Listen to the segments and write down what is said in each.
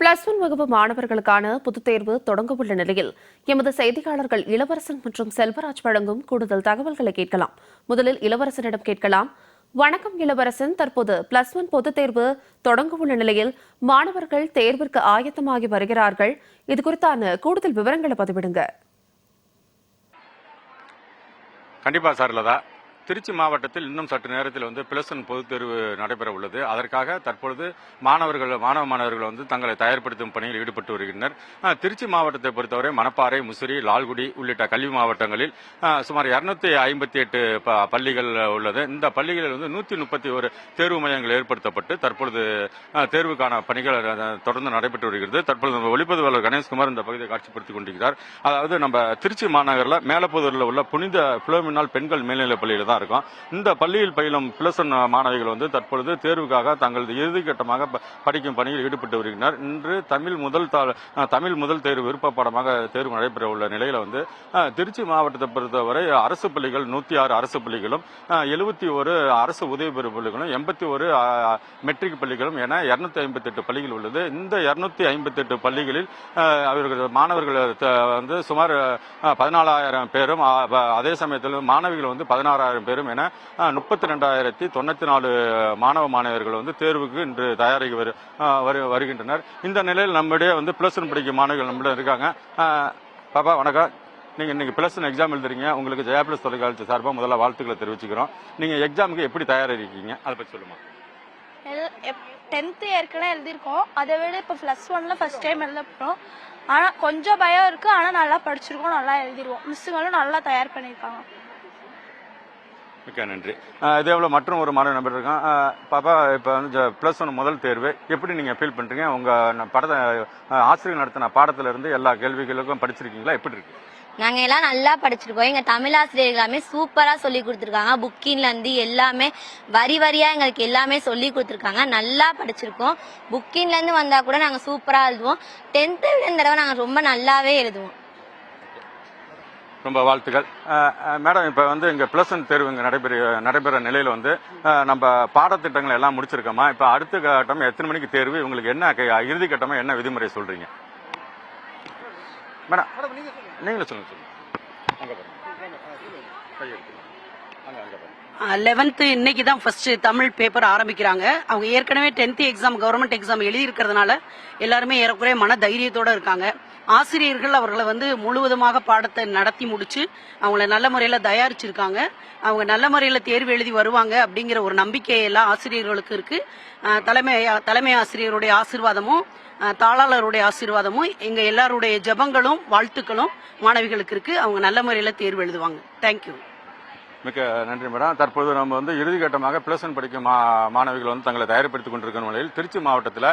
Plus one வகுப்பு மாணவர்களுக்கான பொதுத் தேர்வு தொடங்க உள்ள நிலையில் எமது செய்தியாளர்கள் இளவரசன் மற்றும் செல்வராஜ் வழங்கும் கூடுதல் தகவல்களை கேட்கலாம். முதலில் இளவரசனிடம் கேட்கலாம். வணக்கம் இளவரசன். தற்போது பிளஸ் ஒன் பொதுத் தேர்வு தொடங்க உள்ள நிலையில் மாணவர்கள் தேர்விற்கு ஆயத்தமாகி வருகிறார்கள். இது குறித்தான கூடுதல் விவரங்களை பதிவிடுங்க. கண்டிப்பா சார் லதா. திருச்சி மாவட்டத்தில் இன்னும் சற்று நேரத்தில் வந்து பிளசன் பொதுத் தேர்வு நடைபெற உள்ளது. அதற்காக தற்பொழுது மாணவர்கள் மாணவ மாணவர்கள் வந்து தங்களை தயார்படுத்தும் பணியில் ஈடுபட்டு வருகின்றனர். திருச்சி மாவட்டத்தை பொறுத்தவரை மணப்பாறை முசிறி லால்குடி உள்ளிட்ட கல்வி மாவட்டங்களில் சுமார் இருநூத்தி ஐம்பத்தி எட்டு பள்ளிகள் உள்ளது. இந்த பள்ளிகளில் வந்து நூத்தி முப்பத்தி ஒரு தேர்வு மையங்கள் ஏற்படுத்தப்பட்டு தற்பொழுது தேர்வுக்கான பணிகள் தொடர்ந்து நடைபெற்று வருகிறது. தற்பொழுது நம்ம ஒளிப்பதிவாளர் கணேஷ்குமார் இந்த பகுதியை காட்சிப்படுத்திக் கொண்டிருக்கிறார். அதாவது நம்ம திருச்சி மாநகரில் மேலப்பதூரில் உள்ள புனித புலோமினால் பெண்கள் மேல்நிலைப் பள்ளியில் தான் இருக்கும். இந்த பள்ளியில் பயிலும் பிளஸ் ஒன் மாணவிகள் வந்து தற்பொழுது தேர்வுக்காக தங்களது இறுதிக்கட்டமாக படிக்கும் பணியில் ஈடுபட்டு வருகின்றனர். இன்று தமிழ் முதல் தமிழ் முதல் தேர்வு விருப்ப பாடமாக தேர்வு நடைபெற உள்ள நிலையில் வந்து திருச்சி மாவட்டத்தை பொறுத்தவரை அரசு பள்ளிகள் நூத்தி ஆறு அரசு பள்ளிகளும் எழுபத்தி ஒரு அரசு உதவி பெறும் பள்ளிகளும் எண்பத்தி ஒரு மெட்ரிக் பள்ளிகளும் என இருநூத்தி ஐம்பத்தி எட்டு பள்ளிகள் உள்ளது. இந்த இருநூத்தி ஐம்பத்தி எட்டு பள்ளிகளில் அவர்கள் மாணவர்கள் வந்து சுமார் பதினாலாயிரம் பேரும் அதே சமயத்தில் மாணவிகள் வந்து பதினாறாயிரம் பேரும் என முப்பத்தி ரெண்டாயிரத்தி தொண்ணூத்தி நாலு மாணவ மாணவர்கள் வந்து தேர்வுக்கு இன்று தயாராகி வரு- வரு- வருகின்றனர். இந்த நிலையில் நம்முடைய வந்து பிளஸ் ஒன் படிக்கும் மாணவர்கள் நம்மிடம் இருக்காங்க. பாப்பா வணக்கம். நீங்க இன்னைக்கு பிளஸ் ஒன் எக்ஸாம் எழுதுறீங்க. உங்களுக்கு ஜெயா பிளஸ் தொலைக்காட்சி சார்பாக முதல்ல வாழ்த்துக்களை தெரிவிச்சுக்கிறோம். நீங்க எக்ஸாமுக்கு எப்படி தயாராகிருக்கீங்க அதை பற்றி சொல்லுமா? டென்த்து ஏற்கனவே எழுதியிருக்கோம். அதை விட இப்போ ப்ளஸ் ஒன்ல ஃபர்ஸ்ட் டைம் எழுத போகிறோம் ஆனால் கொஞ்சம் பயம் இருக்கு. ஆனால் நல்லா படிச்சிருக்கோம். நல்லா எழுதிருவோம். மிஸ்ஸுங்களும் நல்லா தயார் பண்ணியிருக்காங்க. மிக்க நன்றி. இதே போல மற்றும் ஒரு மாணவ நம்பர் இருக்கான். பாப்பா இப்போ வந்து ப்ளஸ் ஒன் முதல் தேர்வு. எப்படி நீங்கள் ஃபீல் பண்ணுறீங்க உங்கள் படத்தை ஆசிரியர் நடத்தின பாடத்திலிருந்து எல்லா கேள்விகளுக்கும் படிச்சிருக்கீங்களா? எப்படி இருக்கு? நாங்கள் எல்லாம் நல்லா படிச்சிருக்கோம். தமிழ் ஆசிரியர் எல்லாமே சூப்பராக சொல்லி கொடுத்துருக்காங்க. புக்கின்லேருந்து எல்லாமே வரி வரியாக எங்களுக்கு எல்லாமே சொல்லி கொடுத்துருக்காங்க. நல்லா படிச்சிருக்கோம். புக்கின்லேருந்து வந்தால் கூட நாங்கள் சூப்பராக எழுதுவோம். டென்த்தை விட இந்த தடவை நாங்கள் ரொம்ப நல்லாவே எழுதுவோம். ரொம்ப வாழ்த்துக்கள். மேடம் இப்போ வந்து இங்க பிளஸ் ஒன் தேர்வு இங்க நடைபெற நடைபெற நிலையில வந்து நம்ம பாடத்திட்டங்கள் எல்லாம் முடிச்சிருக்கோமா? இப்போ அடுத்த கட்டம் எத்தனை மணிக்கு தேர்வு? உங்களுக்கு என்ன இறுதி கட்டமா என்ன விதிமுறை சொல்றீங்க? மேடம் நீங்களே சொல்லுங்க சொல்லுங்க. அங்க பாருங்க. கை எடுத்துங்க. அங்க அங்க பாருங்க. லெவன்த்து இன்னைக்கு தான் ஃபர்ஸ்ட் தமிழ் பேப்பர் ஆரம்பிக்கிறாங்க. அவங்க ஏற்கனவே டென்த் எக்ஸாம் கவர்மெண்ட் எக்ஸாம் எழுதி இருக்கிறதுனால எல்லாருமே ஏறக்குறைய மன தைரியத்தோட இருக்காங்க. ஆசிரியர்கள் அவர்களை வந்து முழுவதுமாக பாடத்தை நடத்தி முடிச்சு அவங்கள நல்ல முறையில் தயாரிச்சிருக்காங்க. அவங்க நல்ல முறையில் தேர்வு எழுதி வருவாங்க அப்படிங்கிற ஒரு நம்பிக்கையெல்லாம் ஆசிரியர்களுக்கு இருக்கு. தலைமை தலைமை ஆசிரியருடைய ஆசிர்வாதமும் தாளாளருடைய ஆசீர்வாதமும் எங்க எல்லாருடைய ஜெபங்களும் வாழ்த்துக்களும் மாணவிகளுக்கு இருக்கு. அவங்க நல்ல முறையில் தேர்வு எழுதுவாங்க. தேங்க்யூ மிக்க நன்றி மேடம். தற்போது நம்ம வந்து இறுதிக்கட்டமாக பிளஸ் ஒன் படிக்கும் மா- மாணவிகள் வந்து தங்களை தயார்படுத்திக் கொண்டிருக்கும் நிலையில் திருச்சி மாவட்டத்தில்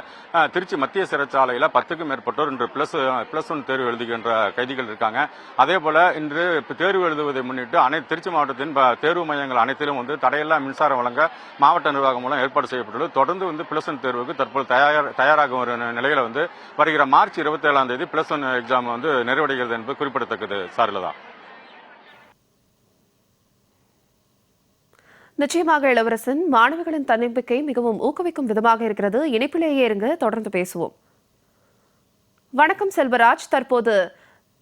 திருச்சி மத்திய சிறைச்சாலையில் பத்துக்கும் மேற்பட்டோர் இன்று பிளஸ் பிளஸ் ஒன் தேர்வு எழுதுகின்ற கைதிகள் இருக்காங்க. அதே போல இன்று தேர்வு எழுதுவதை முன்னிட்டு அனைத்து திருச்சி மாவட்டத்தின் ப- தேர்வு மையங்கள் அனைத்திலும் வந்து தடையில்லா மின்சாரம் வழங்க மாவட்ட நிர்வாகம் மூலம் ஏற்பாடு செய்யப்பட்டுள்ளது. தொடர்ந்து வந்து பிளஸ் ஒன் தேர்வுக்கு தற்போது தயார் தயாராகும் ஒரு நிலையில் வந்து வருகிற மார்ச் இருபத்தி ஏழாம் தேதி பிளஸ் ஒன் எக்ஸாம் வந்து நிறைவடைகிறது என்பது குறிப்பிடத்தக்கது சார்லதா நிச்சயமாக இளவரசன் மாணவர்களின் தன்னம்பிக்கை மிகவும் ஊக்குவிக்கும் விதமாக இருக்கிறது. இணைப்பிலேயே இருங்க தொடர்ந்து பேசுவோம். வணக்கம் செல்வராஜ். தற்போது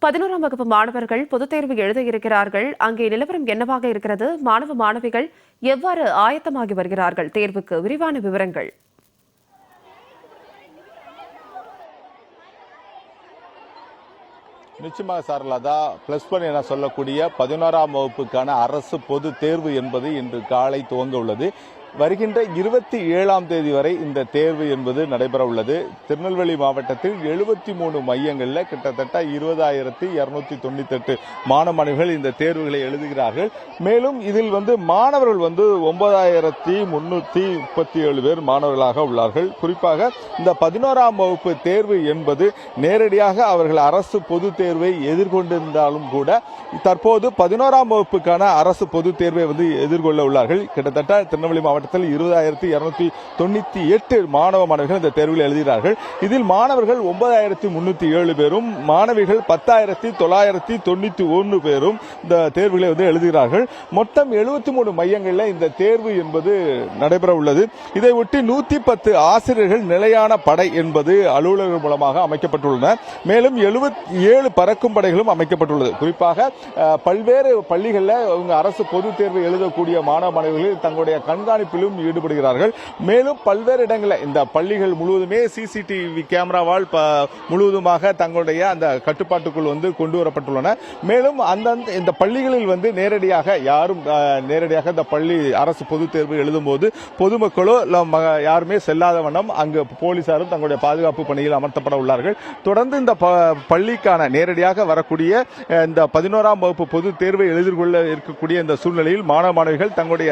பதினோராம் வகுப்பு மாணவர்கள் பொதுத் தேர்வு எழுத இருக்கிறார்கள் அங்கே நிலவரம் என்னவாக இருக்கிறது? மாணவ மாணவிகள் எவ்வாறு ஆயத்தமாகி வருகிறார்கள்? தேர்வுக்கு விரிவான விவரங்கள். நிச்சயமாக சார்லதா பிளஸ் ஒன் என சொல்லக்கூடிய பதினோராம் வகுப்புக்கான அரசு பொது தேர்வு என்பது இன்று காலை துவங்க உள்ளது. வருகின்ற இருபத்தி ஏழாம் தேதி வரை இந்த தேர்வு என்பது நடைபெற உள்ளது. திருநெல்வேலி மாவட்டத்தில் எழுபத்தி மூணு மையங்களில் கிட்டத்தட்ட இருபதாயிரத்தி இருநூத்தி தொண்ணூத்தி எட்டு இந்த தேர்வுகளை எழுதுகிறார்கள். மேலும் இதில் வந்து மாணவர்கள் வந்து ஒன்பதாயிரத்தி முன்னூத்தி முப்பத்தி ஏழு பேர் மாணவர்களாக உள்ளார்கள். குறிப்பாக இந்த பதினோராம் வகுப்பு தேர்வு என்பது நேரடியாக அவர்கள் அரசு பொது தேர்வை எதிர்கொண்டிருந்தாலும் கூட தற்போது பதினோராம் வகுப்புக்கான அரசு பொது தேர்வை வந்து எதிர்கொள்ள உள்ளார்கள். கிட்டத்தட்ட திருநெல்வேலி மாவட்ட மாவட்டத்தில் இருபதாயிரத்தி இருநூத்தி தொண்ணூத்தி எட்டு மாணவ மாணவிகள் இந்த தேர்வில் எழுதுகிறார்கள். இதில் மாணவர்கள் ஒன்பதாயிரத்தி முன்னூத்தி ஏழு பேரும் மாணவிகள் பத்தாயிரத்தி தொள்ளாயிரத்தி தொண்ணூத்தி ஒன்று பேரும் இந்த தேர்வுகளை வந்து எழுதுகிறார்கள். மொத்தம் எழுபத்தி மூணு மையங்களில் இந்த தேர்வு என்பது நடைபெற உள்ளது. இதை ஒட்டி நூத்தி பத்து ஆசிரியர்கள் நிலையான படை என்பது அலுவலர்கள் மூலமாக அமைக்கப்பட்டுள்ளன. மேலும் எழுபத்தி ஏழு பறக்கும் படைகளும் அமைக்கப்பட்டுள்ளது. குறிப்பாக பல்வேறு பள்ளிகளில் அவங்க அரசு பொதுத் தேர்வு எழுதக்கூடிய மாணவ மாணவிகள் தங்களுடைய கண்காணிப்பு கண்காணிப்பிலும் ஈடுபடுகிறார்கள். மேலும் பல்வேறு இடங்களில் இந்த பள்ளிகள் முழுவதுமே சிசிடிவி கேமராவால் முழுவதுமாக தங்களுடைய அந்த கட்டுப்பாட்டுக்குள் வந்து கொண்டு வரப்பட்டுள்ளன. மேலும் அந்தந்த இந்த பள்ளிகளில் வந்து நேரடியாக யாரும் நேரடியாக இந்த பள்ளி அரசு பொதுத் தேர்வு எழுதும்போது பொதுமக்களோ யாருமே செல்லாத வண்ணம் அங்கு போலீசாரும் தங்களுடைய பாதுகாப்பு பணியில் அமர்த்தப்பட உள்ளார்கள். தொடர்ந்து இந்த பள்ளிக்கான நேரடியாக வரக்கூடிய இந்த பதினோராம் வகுப்பு பொது தேர்வை எதிர்கொள்ள இருக்கக்கூடிய இந்த சூழ்நிலையில் மாணவ மாணவிகள் தங்களுடைய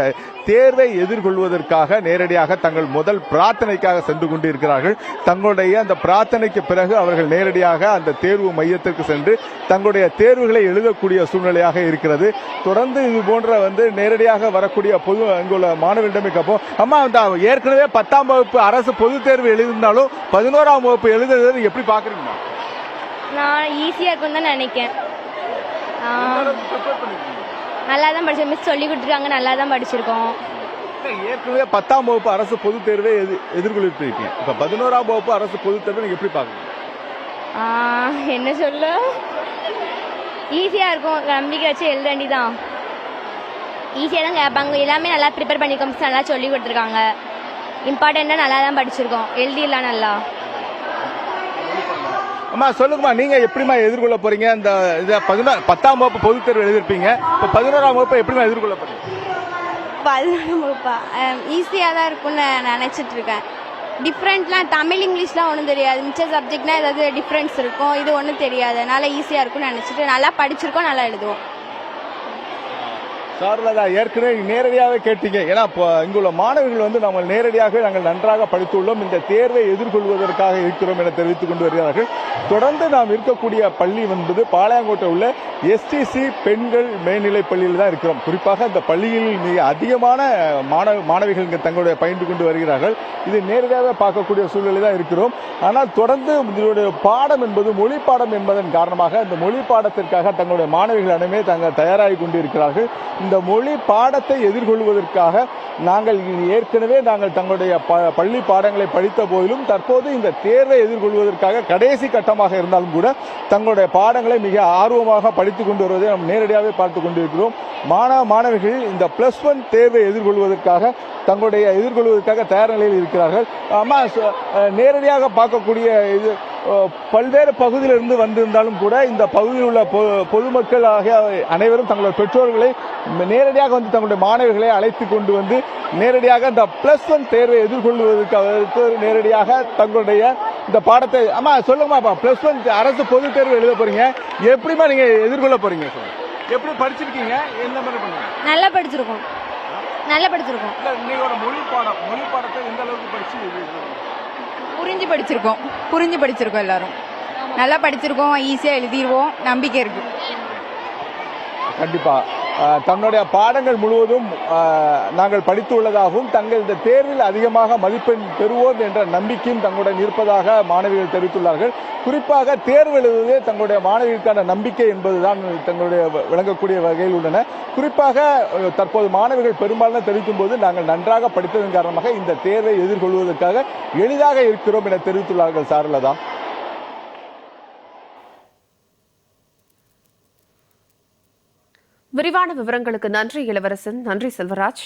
தேர்வை எதிர்கொள்ள எதிர்கொள்வதற்காக நேரடியாக தங்கள் முதல் பிரார்த்தனைக்காக சென்று கொண்டிருக்கிறார்கள். தங்களுடைய அந்த பிரார்த்தனைக்கு பிறகு அவர்கள் நேரடியாக அந்த தேர்வு மையத்திற்கு சென்று தங்களுடைய தேர்வுகளை எழுதக்கூடிய சூழ்நிலையாக இருக்கிறது. தொடர்ந்து இது போன்ற வந்து நேரடியாக வரக்கூடிய பொது அங்குள்ள மாணவர்களிடமே கேட்போம். அம்மா இந்த ஏற்கனவே பத்தாம் வகுப்பு அரசு பொது தேர்வு எழுதியிருந்தாலும் பதினோராம் வகுப்பு எழுதுறது எப்படி பாக்குறீங்க நான் ஈஸியாக இருக்கும்னு தான் நினைக்கிறேன். நல்லா தான் படிச்சோம் மிஸ் சொல்லி கொடுத்துருக்காங்க நல்லா தான் படிச்சிருக்கோம். ஏற்கனவே பத்தாம் வகுப்பு அரசு பொது தேர்வை எதி- எதிர்கொள்ளிட்டு இருக்கீங்க இப்ப பதினோராம் வகுப்பு அரசு பொது தேர்வை எப்படி பாக்குறீங்க ஆ, என்ன சொல்ல? ஈஸியாக இருக்கும். நம்பிக்கை வச்சு எழுத வேண்டிதான் ஈஸியாக தான் கேட்பாங்க எல்லாமே நல்லா ப்ரிப்பேர் பண்ணியிருக்கோம் நல்லா சொல்லி கொடுத்துருக்காங்க. இம்பார்ட்டண்ட்டாக நல்லா தான் படிச்சிருக்கோம். எழுதிடலாம் நல்லா. அம்மா சொல்லுங்கம்மா. நீங்க எப்படிமா எதிர்கொள்ள போறீங்க? இந்த பத்தாம் வகுப்பு பொது தேர்வு எழுதிருப்பீங்க. இப்ப பதினோராம் வகுப்பு எப்படிமா எதிர்கொள்ள போறீங்க? பதினொன்று வகுப்பா ஈஸியாக தான் இருக்கும்னு நான் நினச்சிட்டு இருக்கேன். டிஃப்ரெண்ட்லாம் தமிழ் இங்கிலீஷ்லாம் ஒன்றும் தெரியாது. மிச்ச சப்ஜெக்ட்னால் ஏதாவது டிஃப்ரென்ஸ் இருக்கும். இது ஒன்றும் தெரியாது. அதனால் ஈஸியாக இருக்கும்னு நினச்சிட்டு நல்லா படிச்சிருக்கோம் நல்லா எழுதுவோம். சார்லதா ஏற்கனவே நேரடியாகவே கேட்டீங்க. ஏன்னா இப்போ இங்குள்ள மாணவர்கள் வந்து நம்ம நேரடியாக நாங்கள் நன்றாக படித்துள்ளோம். இந்த தேர்வை எதிர்கொள்வதற்காக இருக்கிறோம் என தெரிவித்துக் கொண்டு வருகிறார்கள். தொடர்ந்து நாம் இருக்கக்கூடிய பள்ளி என்பது பாளையங்கோட்டை உள்ள எஸ்டிசி பெண்கள் மேல்நிலை பள்ளியில் தான் இருக்கிறோம். குறிப்பாக இந்த பள்ளியில் மிக அதிகமான மாணவ மாணவிகள் இங்கே தங்களுடைய பயின்று கொண்டு வருகிறார்கள். இது நேரடியாக பார்க்கக்கூடிய சூழ்நிலை தான் இருக்கிறோம். ஆனால் தொடர்ந்து இதனுடைய பாடம் என்பது மொழி பாடம் என்பதன் காரணமாக இந்த மொழி பாடத்திற்காக தங்களுடைய மாணவிகள் அனைமே தாங்கள் தயாராகி கொண்டிருக்கிறார்கள். இந்த இந்த மொழி பாடத்தை எதிர்கொள்வதற்காக நாங்கள் ஏற்கனவே நாங்கள் தங்களுடைய ப- பள்ளி பாடங்களை படித்த போதிலும் தற்போது இந்த தேர்வை எதிர்கொள்வதற்காக கடைசி கட்டமாக இருந்தாலும் கூட தங்களுடைய பாடங்களை மிக ஆர்வமாக படித்துக் கொண்டு வருவதை நாம் நேரடியாகவே பார்த்து கொண்டிருக்கிறோம். மாணவ மாணவிகள் இந்த பிளஸ் ஒன் தேர்வை எதிர்கொள்வதற்காக தங்களுடைய எதிர்கொள்வதற்காக தயார் நிலையில் இருக்கிறார்கள். நேரடியாக பார்க்கக்கூடிய இது பல்வேறு பகுதியிலிருந்து வந்திருந்தாலும் கூட இந்த பகுதியில் உள்ள பொதுமக்கள் ஆகிய அனைவரும் தங்களுடைய பெற்றோர்களை நேரடியாக வந்து தங்களுடைய மாணவிகளை அழைத்து கொண்டு வந்து நேரடியாக இந்த பிளஸ் ஒன் தேர்வை எதிர்கொள்வதற்கு நேரடியாக தங்களுடைய இந்த பாடத்தை ஆமா சொல்லுங்கம்மா பிளஸ் ஒன் அரசு பொது தேர்வு எழுத போறீங்க. எப்படிமா நீங்க எதிர்கொள்ள போறீங்க சொல்லுங்க. எப்படி படிச்சிருக்கீங்க? எந்த மாதிரி பண்ணுங்க? நல்லா படிச்சிருக்கோம். நல்லா படிச்சிருக்கோம். இன்னையோட மொழி பாடம் மொழி பாடத்தை எந்த அளவுக்கு படிச்சு புரிஞ்சு படிச்சிருக்கோம். புரிஞ்சு படிச்சிருக்கோம் எல்லாரும். நல்லா படிச்சிருக்கோம் ஈஸியாக எழுதிடுவோம் நம்பிக்கை இருக்கு. கண்டிப்பா. தன்னுடைய பாடங்கள் முழுவதும் நாங்கள் படித்துள்ளதாகவும் தங்கள் இந்த தேர்வில் அதிகமாக மதிப்பெண் பெறுவோம் என்ற நம்பிக்கையும் தங்களுடன் இருப்பதாக மாணவிகள் தெரிவித்துள்ளார்கள். குறிப்பாக தேர்வு எழுதுவதே தங்களுடைய மாணவிகளுக்கான நம்பிக்கை என்பதுதான் தங்களுடைய விளங்கக்கூடிய வகையில் உள்ளன. குறிப்பாக தற்போது மாணவிகள் பெரும்பாலும் தெரிவிக்கும் போது நாங்கள் நன்றாக படித்ததன் காரணமாக இந்த தேர்வை எதிர்கொள்வதற்காக எளிதாக இருக்கிறோம் என தெரிவித்துள்ளார்கள் சாரலதா. விரிவான விவரங்களுக்கு நன்றி இளவரசன். நன்றி செல்வராஜ்.